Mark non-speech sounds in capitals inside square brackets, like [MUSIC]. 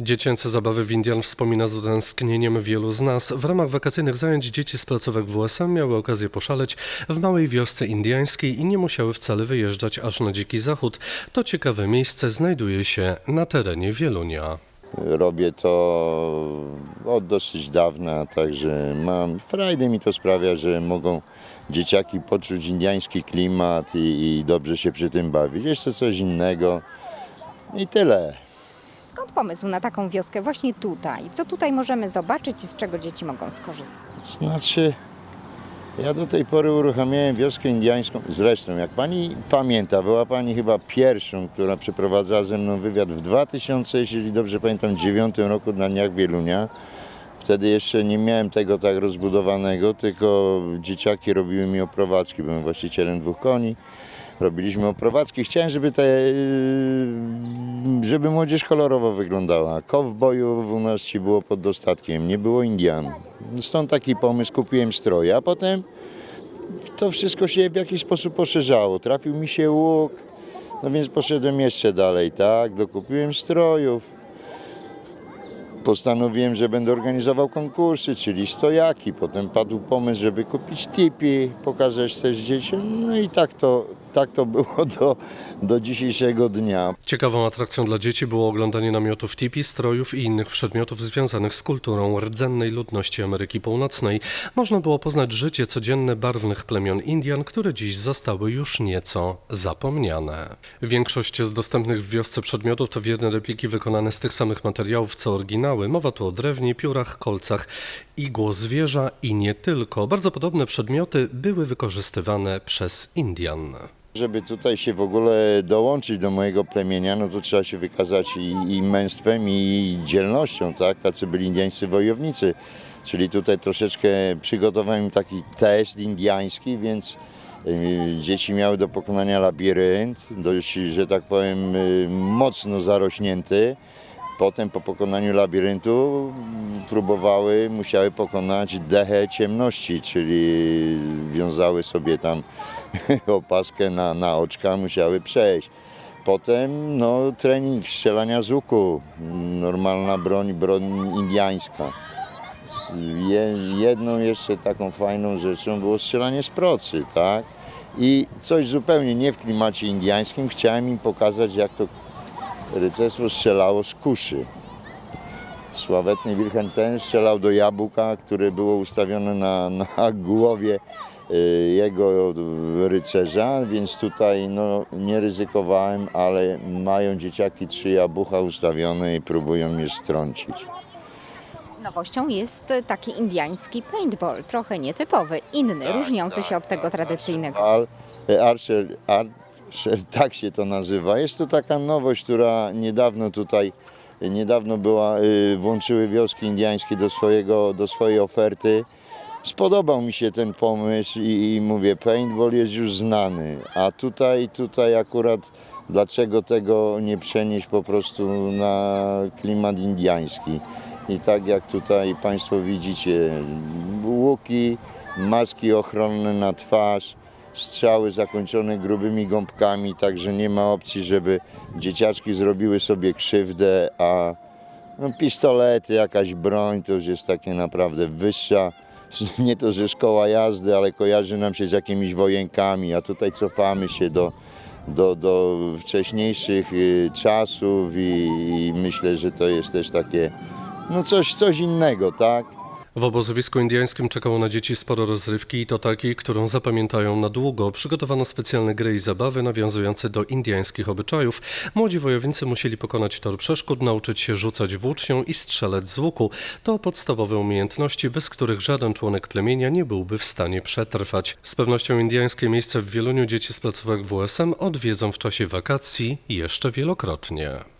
Dziecięce zabawy w Indian wspomina z utęsknieniem wielu z nas. W ramach wakacyjnych zajęć dzieci z placówek WSM miały okazję poszaleć w małej wiosce indyjskiej i nie musiały wcale wyjeżdżać aż na dziki zachód. To ciekawe miejsce znajduje się na terenie Wielunia. Robię to od dosyć dawna, także mam frajdę mi to sprawia, że mogą dzieciaki poczuć indyjski klimat i, i dobrze się przy tym bawić. To coś innego i tyle. Pomysł na taką wioskę właśnie tutaj? Co tutaj możemy zobaczyć i z czego dzieci mogą skorzystać? Znaczy, ja do tej pory uruchamiałem wioskę indyjską. Zresztą, jak pani pamięta, była pani chyba pierwszą, która przeprowadzała ze mną wywiad w 2000, jeśli dobrze pamiętam, 9 roku na Dniach Wielunia. Wtedy jeszcze nie miałem tego tak rozbudowanego, tylko dzieciaki robiły mi oprowadzki. Byłem właścicielem dwóch koni. Robiliśmy oprowadzki. Chciałem, żeby te, yy, żeby młodzież kolorowo wyglądała. Kowbojów u nas ci było pod dostatkiem, nie było Indian. Stąd taki pomysł, kupiłem stroje, a potem to wszystko się w jakiś sposób poszerzało. Trafił mi się łuk, no więc poszedłem jeszcze dalej, tak? Dokupiłem strojów. Postanowiłem, że będę organizował konkursy, czyli stojaki. Potem padł pomysł, żeby kupić tipi, pokazać też dzieciom. No i tak to, tak to było [LAUGHS] do, do dzisiejszego dnia. Ciekawą atrakcją dla dzieci było oglądanie namiotów tipi, strojów i innych przedmiotów związanych z kulturą rdzennej ludności Ameryki Północnej. Można było poznać życie codzienne barwnych plemion Indian, które dziś zostały już nieco zapomniane. Większość z dostępnych w wiosce przedmiotów to wierne repliki wykonane z tych samych materiałów co oryginały. Mowa tu o drewnie, piórach, kolcach, igło zwierza i nie tylko. Bardzo podobne przedmioty były wykorzystywane przez Indian. Żeby tutaj się w ogóle dołączyć do mojego plemienia, no to trzeba się wykazać i, i męstwem, i dzielnością, tak? Tacy byli indyjscy wojownicy. Czyli tutaj troszeczkę przygotowałem taki test indyjski, więc y, dzieci miały do pokonania labirynt, dość, że tak powiem, y, mocno zarośnięty. Potem po pokonaniu labiryntu mm, próbowały, musiały pokonać dechę ciemności, czyli wiązały sobie tam [LAUGHS] opaskę na, na oczka, musiały przejść. Potem no, trening strzelania z łuku, normalna broń, broń indiańska. Je, jedną jeszcze taką fajną rzeczą było strzelanie z procy, tak? I coś zupełnie nie w klimacie indiańskim, chciałem im pokazać, jak to rycerstwo strzelało z kuszy. Sławetny Wilhelm ten strzelał do jabłka, które było ustawione na, na głowie y, jego rycerza, więc tutaj no, nie ryzykowałem, ale mają dzieciaki trzy jabłka ustawione i próbują je strącić. Nowością jest taki indyjski paintball, trochę nietypowy, inny, różniący się od tego tradycyjnego. Al, Archer, Archer, tak się to nazywa. Jest to taka nowość, która niedawno tutaj, niedawno była, y, włączyły wioski indyjskie do, swojego, do swojej oferty. Spodobał mi się ten pomysł i, i mówię, paintball jest już znany, a tutaj, tutaj akurat dlaczego tego nie przenieść po prostu na klimat indyjski. I tak jak tutaj Państwo widzicie, łuki, maski ochronne na twarz, strzały zakończone grubymi gąbkami, także nie ma opcji, żeby dzieciaczki zrobiły sobie krzywdę, a no, pistolety, jakaś broń to już jest takie naprawdę wyższa, [LAUGHS] nie to, że szkoła jazdy, ale kojarzy nam się z jakimiś wojenkami, a tutaj cofamy się do, do, do wcześniejszych y, czasów i, i myślę, że to jest też takie, no coś, coś innego, tak? W obozowisku indiańskim czekało na dzieci sporo rozrywki i to takiej, którą zapamiętają na długo. Przygotowano specjalne gry i zabawy nawiązujące do indiańskich obyczajów. Młodzi wojownicy musieli pokonać tor przeszkód, nauczyć się rzucać włócznią i strzelać z łuku. To podstawowe umiejętności, bez których żaden członek plemienia nie byłby w stanie przetrwać. Z pewnością indiańskie miejsce w Wieluniu dzieci z placówek WSM odwiedzą w czasie wakacji jeszcze wielokrotnie.